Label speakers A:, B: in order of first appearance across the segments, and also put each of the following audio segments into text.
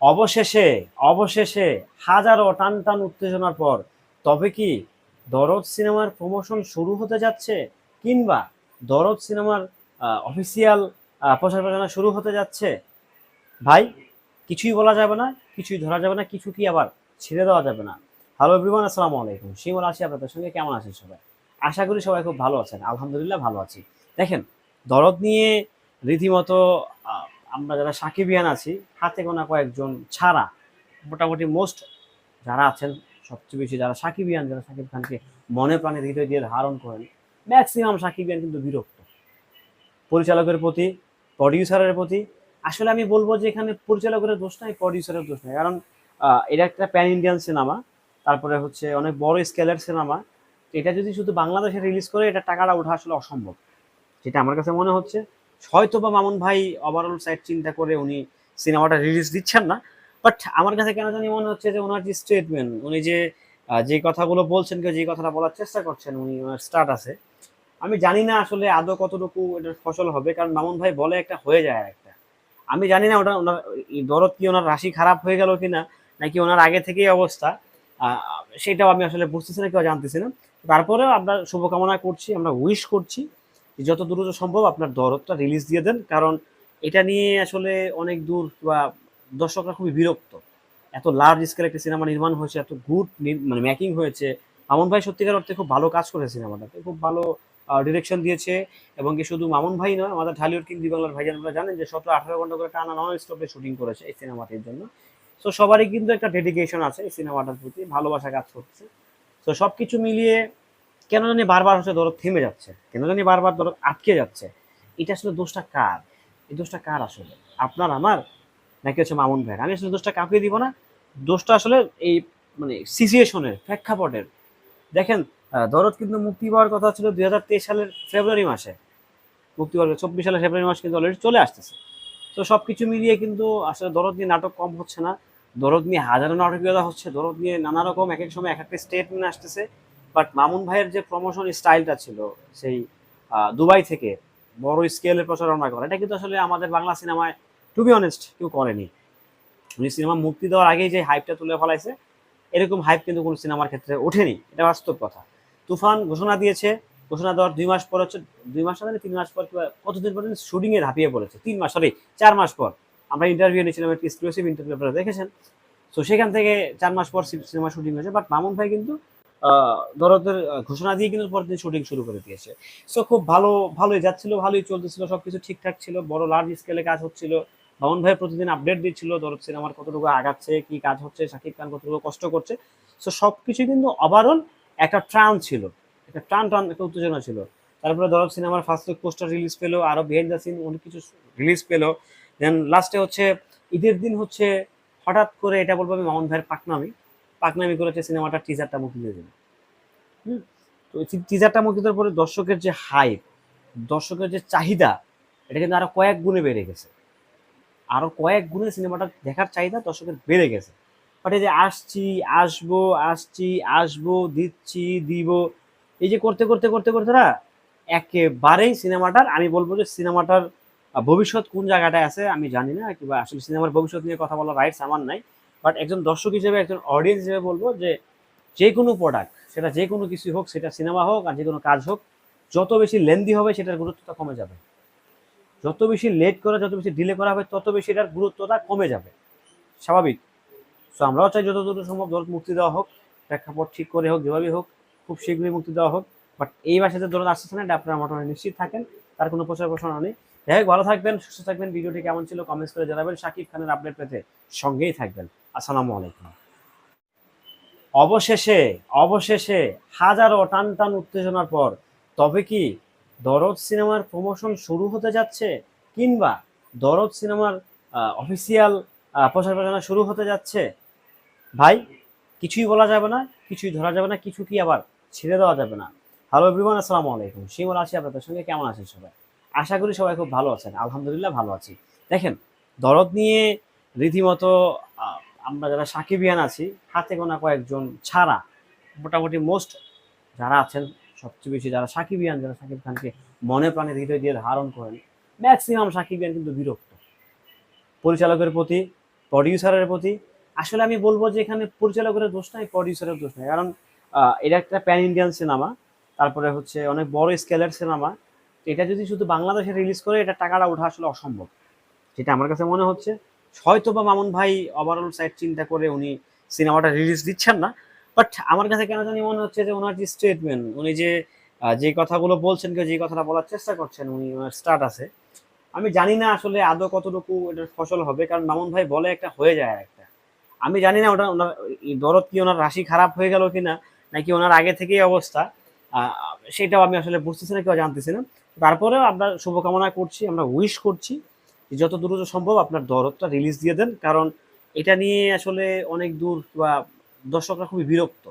A: অবশেষে অবশেষে হাজারো টান টান উত্তেজনার পর, তবে কি দরদ সিনেমার প্রমোশন শুরু হতে যাচ্ছে? কিংবা দরদ সিনেমার অফিসিয়াল প্রচার প্রচারণা শুরু হতে যাচ্ছে? ভাই, কিছুই বলা যাবে না, কিছুই ধরা যাবে না, কিছু কি আবার ছেড়ে দেওয়া যাবে না। হ্যালো এভরিওয়ান আসসালামু আলাইকুম। শিমল আছি আপনাদের সঙ্গে, কেমন আছেন সবাই? আশা করি সবাই খুব ভালো আছেন, আলহামদুলিল্লাহ ভালো আছি। দেখেন, দরদ নিয়ে রীতিমতো আমরা যারা সাকিবিয়ান আছি, হাতে গোনা কয়েকজন ছাড়া মোটামুটি মোস্ট যারা আছেন, সবচেয়ে বেশি যারা সাকিবিয়ান, যারা সাকিব খানকে মনে প্রাণে হৃদয় দিয়ে ধারণ করেন ম্যাক্সিমাম সাকিবিয়ান কিন্তু বিরক্ত। পরিচালকের প্রতি প্রডিউসারের প্রতি, আসলে আমি বলব যে এখানে পরিচালকের দোষ নাই প্রডিউসারের দোষ নাই। কারণ এটা একটা প্যান ইন্ডিয়ান সিনেমা তারপরে হচ্ছে অনেক বড় স্কেলের সিনেমা এটা যদি শুধু বাংলাদেশে রিলিজ করে, এটা টাকাটা ওঠা আসলে অসম্ভব। যেটা আমার কাছে মনে হচ্ছে হয়তো বা মামুন ভাই ওভারঅল সাইড চিন্তা করে উনি সিনেমাটা রিলিজ দিচ্ছেন না বাট আমার কাছে কেন জানি মনে হচ্ছে যে ওনার যে স্টেটমেন্ট উনি যে যে কথাগুলো বলছেন কেউ যে কথাটা বলার চেষ্টা করছেন, উনি ওনার স্টার্ট আছে। আমি জানি না আসলে আদৌ কতটুকু এটার ফসল হবে, কারণ মামুন ভাই বলে একটা হয়ে যায় একটা আমি জানি না ওটা ওনার দরদ কি ওনার রাশি খারাপ হয়ে গেল কিনা, নাকি ওনার আগে থেকেই অবস্থা সেটাও আমি আসলে বুঝতেছি না, কেউ জানতেছি না। তারপরেও আপনার শুভকামনা করছি, আমরা উইশ করছি। যত দ্রুত সম্ভব আপনার দরদটা রিলিজ দিয়ে দেন, কারণ এটা নিয়ে আসলে অনেক দূর বা দর্শকরা খুবই বিরক্ত। এত লার্জ স্কেল একটা সিনেমা নির্মাণ হয়েছে, এত গুড মানে মেকিং হয়েছে। মামুন ভাই সত্যিকার অর্থে খুব ভালো কাজ করেছে সিনেমাটাতে, খুব ভালো ডিরেকশন দিয়েছে। এবং কি শুধু মামুন ভাই নয়, আমাদের ঢালিউড কিং দি বাংলার ভাইজান আপনারা জানেন যে সতেরো আঠারো ঘণ্টা করে টানা নন স্টপে শুটিং করেছে এই সিনেমাটির জন্য। সো সবারই কিন্তু একটা ডেডিকেশন আছে এই সিনেমাটার প্রতি, ভালোবাসা কাজ করছে। তো সব কিছু মিলিয়ে কেন জানি বারবার হচ্ছে দরদ থেমে যাচ্ছে? কেন জানি বারবার দরদ আটকে যাচ্ছে? এটা আসলে দোষটা কার? এই দোষটা কার আসলে? আপনার, আমার? নাকি হচ্ছে মামুন ভাইয়ের? আমি আসলে দোষটা কাউকে দিব না। দোষটা আসলে এই মানে সিচুয়েশনের প্রেক্ষাপটের। দেখেন দরদ কিন্তু মুক্তি পাওয়ার কথা ছিল দুই হাজার তেইশ সালের ফেব্রুয়ারি মাসে। মুক্তি পাওয়ার চব্বিশ সালের ফেব্রুয়ারি মাস কিন্তু অলরেডি চলে আসতেছে। তো সব কিছু মিলিয়ে কিন্তু আসলে দরদ নিয়ে নাটক কম হচ্ছে না। দরদ নিয়ে হাজারো নাটকীয়তা হচ্ছে। দরদ নিয়ে নানা রকম এক এক সময় এক একটা স্টেটমেন্ট আসতেছে। বাট মামুন ভাইয়ের যে প্রমোশন স্টাইলটা ছিল, সেই দুবাই থেকে বড় স্কেলের প্রচারণা করা এটা কিন্তু আসলে আমাদের বাংলা সিনেমায় টু বি অনেস্ট কেউ করেনি। উনি সিনেমা মুক্তি দেওয়ার আগেই যে হাইপটা তুলে ফেলাইছে, এরকম হাইপ কিন্তু কোনো সিনেমার ক্ষেত্রে ওঠেনি। এটা বাস্তব কথা। তুফান ঘোষণা দিয়েছে, ঘোষণা দেওয়ার দুই মাস পর হচ্ছে, দুই মাস না, তিন মাস পর কতদিন পর শুটিংয়ে এ ঝাঁপিয়ে পড়েছে। তিন মাস সরি চার মাস পর। আমরা ইন্টারভিউ নিয়েছিলাম একটা এক্সক্লুসিভ ইন্টারভিউ আপনারা দেখেছেন। তো সেখান থেকে চার মাস পর সিনেমা শুটিং হয়েছে বাট মামুন ভাই কিন্তু দরদের ঘোষণা দিয়ে কিন্তু পরদিন শুটিং শুরু করে দিয়েছে। সো খুব ভালো, ভালোই যাচ্ছিল, ভালোই চলতেছিল, সবকিছু ঠিকঠাক ছিল, বড় লার্জ স্কেলে কাজ হচ্ছিল। মামুন ভাই প্রতিদিন আপডেট দিচ্ছিল দরদ সিনেমার কতটুকু আগাচ্ছে, কি কাজ হচ্ছে, শাকিব খান কতটুকু কষ্ট করছে। সো সবকিছু কিন্তু ওভারঅল একটা ট্রান ছিল, একটা টান টান, একটা উত্তেজনা ছিল। তারপরে দরদ সিনেমার ফার্স্ট লুক পোস্টার রিলিজ পেল, আরও বিহাইন্ড দ্য সিন অনেক কিছু রিলিজ পেল। দেন লাস্টে হচ্ছে ঈদের দিন হচ্ছে হঠাৎ করে এটা বলব আমি মামুন ভাইয়ের পাকনামি। পাকনামি করেছে সিনেমাটার টিজারটা মুক্তি দিয়ে দিল। হুম? তো টিজারটা মুক্তি দেওয়ার পরে দর্শকের যে হাইপ দর্শকের যে চাহিদা, এটা কিন্তু আরও কয়েক গুণে বেড়ে গেছে। আরও কয়েক গুণে সিনেমাটা দেখার চাহিদা দর্শকের বেড়ে গেছে। বাট এই যে আসছি, আসব আসছি, আসব, দিচ্ছি, দিব, এই যে করতে করতে করতে করতে না, একেবারেই সিনেমাটার, আমি বলব যে সিনেমাটার ভবিষ্যৎ কোন জায়গাটায় আছে আমি জানি না, কিংবা আসলে সিনেমার ভবিষ্যৎ নিয়ে কথা বলার রাইটস আমার নাই। বাট একজন দর্শক হিসেবে, একজন অডিয়েন্স হিসেবে বলব যে যে কোনো প্রোডাক্ট সেটা যে কোনো কিছু হোক, সেটা সিনেমা হোক আর যে কোনো কাজ হোক, যত বেশি লেন্দি হবে সেটার গুরুত্বটা কমে যাবে। যত বেশি লেট করে, যত বেশি ডিলে করা হবে, তত বেশি এটার গুরুত্বটা কমে যাবে। স্বাভাবিক। সো আমরাও চাই যত দ্রুত সম্ভব দরদ মুক্তি দেওয়া হোক, প্রেক্ষাপট ঠিক করে হোক, যেভাবেই হোক, খুব শীঘ্রই মুক্তি দেওয়া হোক। বাট এই যে দরদ আসতেছে না, এটা আপনারা মোটামুটি নিশ্চিত থাকেন, তার কোনো প্রচার প্রসারণা নেই। যাই হোক, ভালো থাকবেন, সুস্থ থাকবেন ভিডিওটি কেমন ছিল কমেন্টস করে জানাবেন। শাকিব খানের আপডেট পেতে সঙ্গেই থাকবেন। আসসালামু আলাইকুম। অবশেষে অবশেষে হাজারো টান টান উত্তেজনার পর তবে কি দরদ সিনেমার প্রমোশন শুরু হতে যাচ্ছে কিংবা দরদ সিনেমার অফিসিয়াল প্রচার প্রচারণা শুরু হতে যাচ্ছে? ভাই, কিছুই বলা যাবে না, কিছুই ধরা যাবে না, কিছু কি আবার ছেড়ে দেওয়া যাবে না। হ্যালো এভরিওয়ান আসসালামু আলাইকুম। শিমল আছি আপনাদের সঙ্গে, কেমন আছেন সবাই? আশা করি সবাই খুব ভালো আছেন, আলহামদুলিল্লাহ ভালো আছি। দেখেন, দরদ নিয়ে রীতিমতো আমরা যারা সাকিবিয়ান আছি, হাতে গোনা কয়েকজন ছাড়া মোটামুটি মোস্ট যারা আছেন, সবচেয়ে বেশি যারা সাকিবিয়ান, যারা সাকিব খানকে মনে প্রাণে হৃদয় দিয়ে ধারণ করেন ম্যাক্সিমাম সাকিবিয়ান কিন্তু বিরক্ত। পরিচালকের প্রতি প্রডিউসারের প্রতি, আসলে আমি বলব যে এখানে পরিচালকের দোষ নাই প্রডিউসারের দোষ নাই। কারণ এটা একটা প্যান ইন্ডিয়ান সিনেমা তারপরে হচ্ছে অনেক বড় স্কেলের সিনেমা এটা যদি শুধু বাংলাদেশে রিলিজ করে, এটা টাকাটা ওঠা আসলে অসম্ভব। যেটা আমার কাছে মনে হচ্ছে হয়তো বা মামুন ভাই ওভারঅল সাইড চিন্তা করে উনি সিনেমাটা রিলিজ দিচ্ছেন না বাট আমার কাছে কেন জানি মনে হচ্ছে যে ওনার যে স্টেটমেন্ট উনি যে যে কথাগুলো বলছেন, কেউ যে কথাটা বলার চেষ্টা করছেন, উনি ওনার স্টার্ট আছে। আমি জানি না আসলে আদৌ কতটুকু এটার ফসল হবে, কারণ মামুন ভাই বলে একটা হয়ে যায় একটা আমি জানি না ওটা ওনার, দরদ কি ওনার রাশি খারাপ হয়ে গেল কিনা, নাকি ওনার আগে থেকেই অবস্থা সেটাও আমি আসলে বুঝতেছি না, কেউ জানতেছি না। তারপরেও আমরা শুভকামনা করছি, আমরা উইশ করছি যত দ্রুত সম্ভব আপনার দরদটা রিলিজ দিয়ে দেন, কারণ এটা নিয়ে আসলে অনেক দূর বা দর্শকরা খুবই বিরক্ত।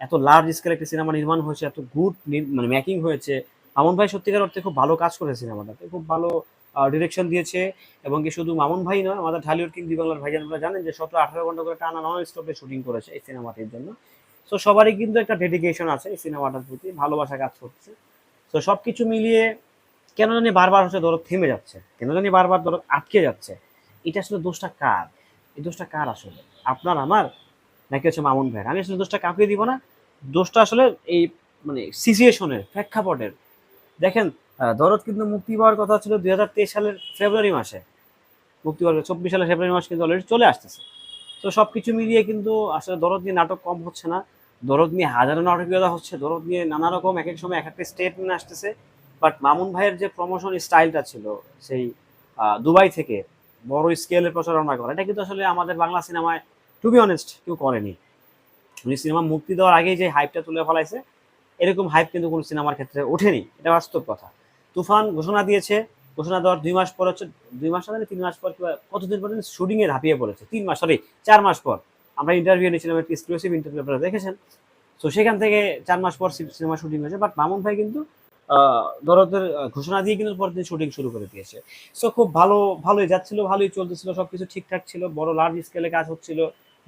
A: এত লার্জ স্কেল একটা সিনেমা নির্মাণ হয়েছে, এত গুড মানে মেকিং হয়েছে। মামুন ভাই সত্যিকার অর্থে খুব ভালো কাজ করেছে সিনেমাটাতে, খুব ভালো ডিরেকশন দিয়েছে। এবং কি শুধু মামুন ভাই নয়, আমাদের ঢালিউড কিং বাংলার ভাইজান আপনারা জানেন যে সতেরো আঠারো ঘণ্টা করে টানা নন স্টপে শুটিং করেছে এই সিনেমাটির জন্য। তো সবারই কিন্তু একটা ডেডিকেশন আছে এই সিনেমাটার প্রতি, ভালোবাসা কাজ করছে। তো সব কিছু মিলিয়ে কেন জানি বারবার হচ্ছে দরদ থেমে যাচ্ছে। কেন জানি বারবার দরদ আটকে যাচ্ছে। এটা আসলে দোষটা কার? এই দোষটা কার আসলে? আপনার, আমার? নাকি হচ্ছে মামুন ভাইয়ের? আমি আসলে দোষটা কাউকে দিব না। দোষটা আসলে এই মানে সিচুয়েশনের, প্রেক্ষাপটের। দেখেন দরদ কিন্তু মুক্তি পাওয়ার কথা ছিল দুই হাজার তেইশ সালের ফেব্রুয়ারি মাসে। মুক্তি পাওয়ার চব্বিশ সালের ফেব্রুয়ারি মাস কিন্তু অলরেডি চলে আসতেছে। তো সব কিছু মিলিয়ে কিন্তু আসলে দরদ নিয়ে নাটক কম হচ্ছে না। দরদ নিয়ে হাজারো নাটকীয়তা হচ্ছে। দরদ নিয়ে নানা রকম এক এক সময় এক একটা স্টেটমেন্ট আসতেছে। বাট মামুন ভাইয়ের যে প্রমোশন স্টাইলটা ছিল, সেই দুবাই থেকে বড় স্কেলের প্রচারণা করা, এটা কিন্তু আসলে আমাদের বাংলা সিনেমায় টু বি অনেস্ট কেউ করেনি। উনি সিনেমা মুক্তি দেওয়ার আগেই যে হাইপটা তুলে ফেলাইছে, এরকম হাইপ কিন্তু কোনো সিনেমার ক্ষেত্রে ওঠেনি। এটা বাস্তব কথা। তুফান ঘোষণা দিয়েছে, ঘোষণা দেওয়ার দুই মাস পর হচ্ছে, দুই মাস না তিন মাস পর কিংবা কতদিন পর শুটিং এ ঝাঁপিয়ে পড়েছে। তিন মাস সরি চার মাস পর। আমরা ইন্টারভিউ নিয়েছিলাম, একটা এক্সক্লুসিভ ইন্টারভিউ আপনারা দেখেছেন। তো সেখান থেকে চার মাস পর সিনেমা শুটিং হয়েছে বাট মামুন ভাই কিন্তু দরদের ঘোষণা দিয়ে কিন্তু পরদিন শুটিং শুরু করে দিয়েছে। সো খুব ভালো, ভালোই যাচ্ছিল, ভালোই চলতেছিল, সবকিছু ঠিকঠাক ছিল, বড় লার্জ স্কেলে কাজ হচ্ছিল।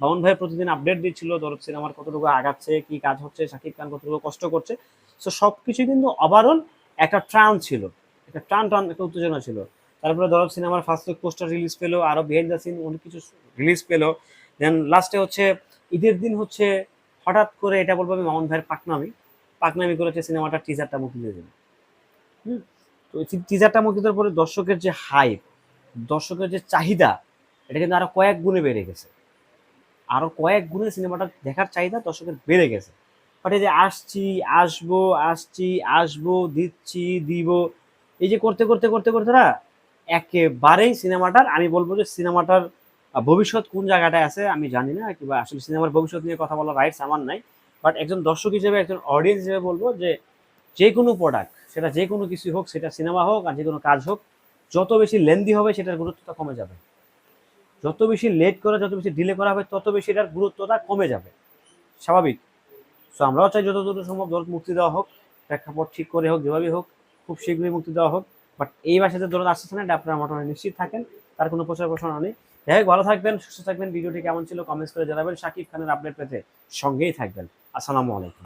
A: মামুন ভাই প্রতিদিন আপডেট দিচ্ছিল দরদ সিনেমার কতটুকু আগাচ্ছে, কি কাজ হচ্ছে, শাকিব খান কতটুকু কষ্ট করছে। সো সব সবকিছু কিন্তু ওভারঅল একটা ট্রান ছিল, একটা টান টান, একটা উত্তেজনা ছিল। তারপরে দরদ সিনেমার ফার্স্ট লুক পোস্টার রিলিজ পেল, আরও বিহাইন্ড দ্য সিন অনেক কিছু রিলিজ পেল। দেন লাস্টে হচ্ছে ঈদের দিন হচ্ছে, হঠাৎ করে এটা বলব আমি মামুন ভাইয়ের পাকনামি পাকনামি করেছে সিনেমাটার টিজারটা মুক্তি দিয়ে হুম? তো টিজারটা মুক্তি দেওয়ার পরে দর্শকের যে হাইপ দর্শকের যে চাহিদা, এটা কিন্তু আরও কয়েক গুণে বেড়ে গেছে। আরও কয়েক গুণে সিনেমাটা দেখার চাহিদা দর্শকের বেড়ে গেছে। বাট এই যে আসছি, আসব আসছি, আসব, দিচ্ছি, দিব, এই যে করতে করতে করতে করতে না একেবারেই সিনেমাটার, আমি বলব যে সিনেমাটার ভবিষ্যৎ কোন জায়গাটায় আছে আমি জানি না, কিংবা আসলে সিনেমার ভবিষ্যৎ নিয়ে কথা বলার রাইটস আমার নাই। বাট একজন দর্শক হিসেবে, একজন অডিয়েন্স হিসেবে বলব যে যে কোনো প্রোডাক্ট সেটা যে কোনো কিছু হোক, সেটা সিনেমা হোক আর যে কোনো কাজ হোক, যত বেশি লেন্দি হবে সেটার গুরুত্বটা কমে যাবে। যত বেশি লেট করা, যত বেশি ডিলে করা হবে, তত বেশি এটার গুরুত্বটা কমে যাবে। স্বাভাবিক। সো আমরাও চাই যত দ্রুত সম্ভব দরদ মুক্তি দেওয়া হোক, প্রেক্ষাপট ঠিক করে হোক, যেভাবেই হোক, খুব শীঘ্রই মুক্তি দেওয়া হোক। বাট এই মাসে দরদ আসতেছে না আপনারা মোটামুটি নিশ্চিত থাকেন, তার কোনো প্রচার প্রসারণা নেই। যাই হোক, ভালো থাকবেন, সুস্থ থাকবেন। ভিডিওটি কেমন ছিল কমেন্টস করে জানাবেন। শাকিব খানের আপডেট পেতে সঙ্গেই থাকবেন। আসসালামু আলাইকুম